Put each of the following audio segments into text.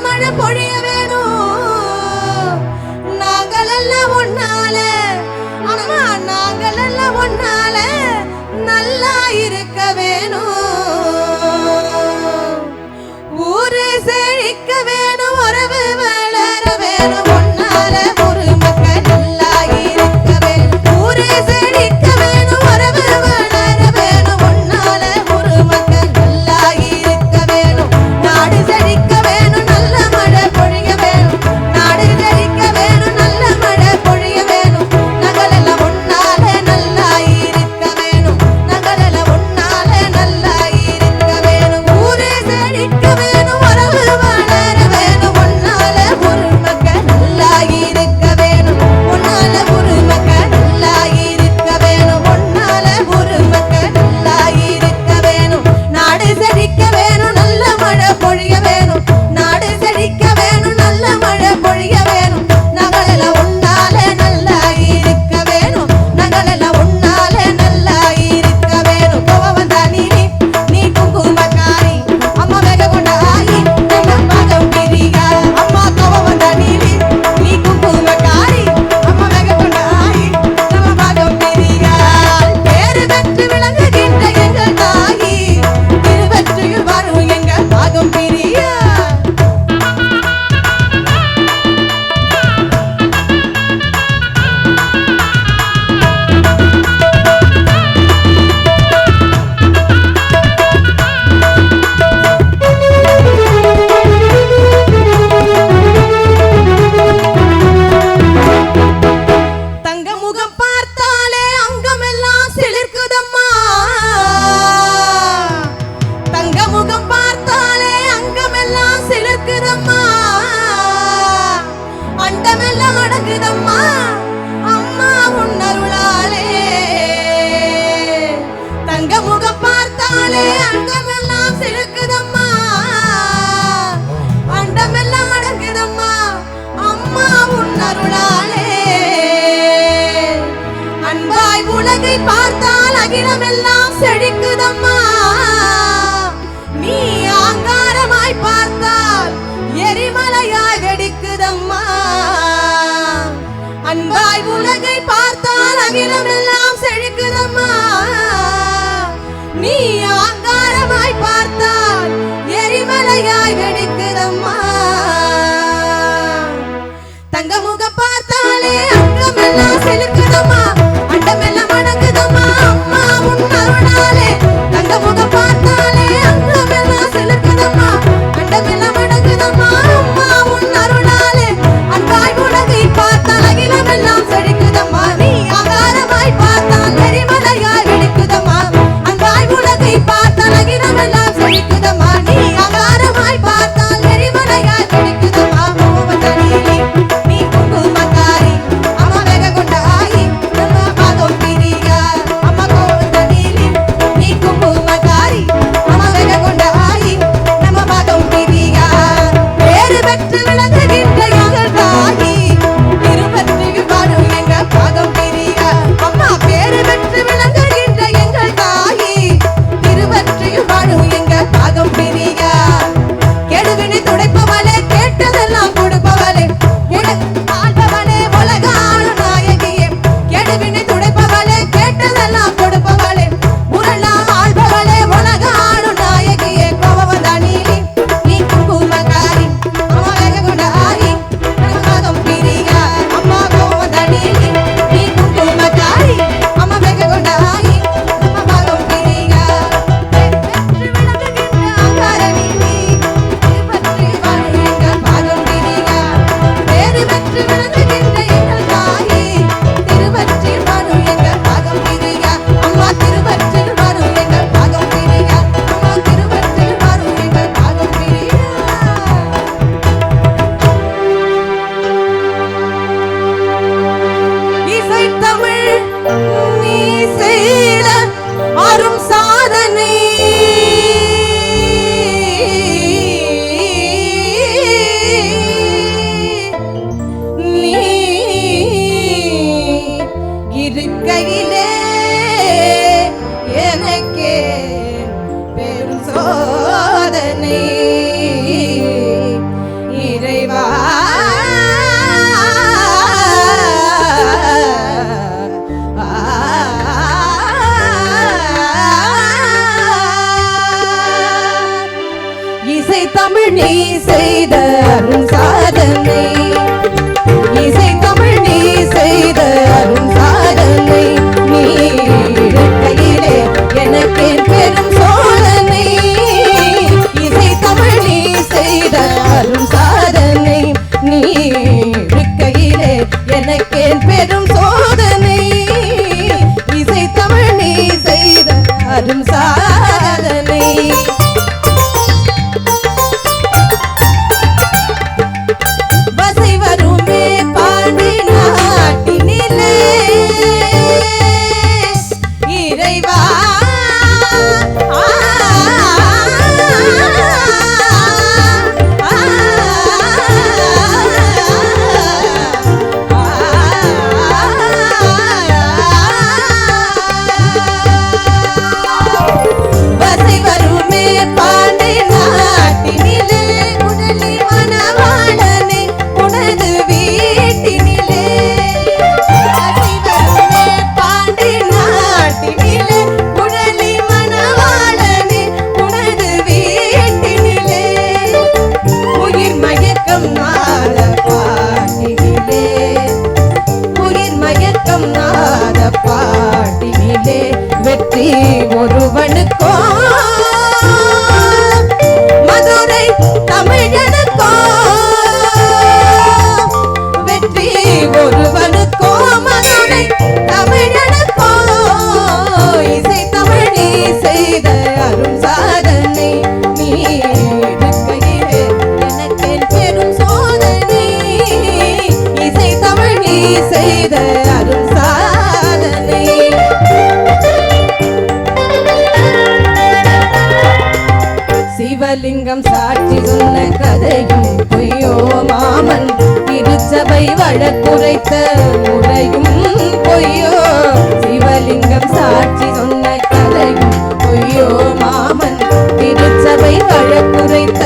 மழை பொழிய வேணும். நாங்கள் எல்லாம் ஒன்னால. அம்மா நாங்கள் எல்லாம் ஒன்னால நல்லா இருக்க வேணும். ஊரு செழிக்க வேணும் உறவு வளர வேணும். அடக்குதம்மா. அண்டமெல்லாம் அடக்குதம்மா. அம்மா உன்னருளாலே. தங்க முக பார்த்தாலே அண்டமெல்லாம் செலுக்குதம்மா. அண்டமெல்லாம் அடக்குதம்மா. அம்மா உன்னருளாலே. அன்பாய் உலகை பார்த்தால் அகிலமெல்லாம் செழிக்குதம்மா. உலகமெல்லாம் செழிக்கிறம்மா. நீ ஆங்காரமாய் பார்த்தால் எரிமலையாய் வெடிக்கிறம்மா. தங்கமுக பார்த்தாலே நீ செய்த ராமலிங்கம் சாட்சி சொன்ன கதையும் பொய்யோ மாமன். திருச்சபை வழக்குரைத்த முறையும் பொய்யோ. சிவலிங்கம் சாட்சி சொன்ன கதையும் பொய்யோ மாமன். திருச்சபை வழக்குரைத்த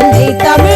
bendita mi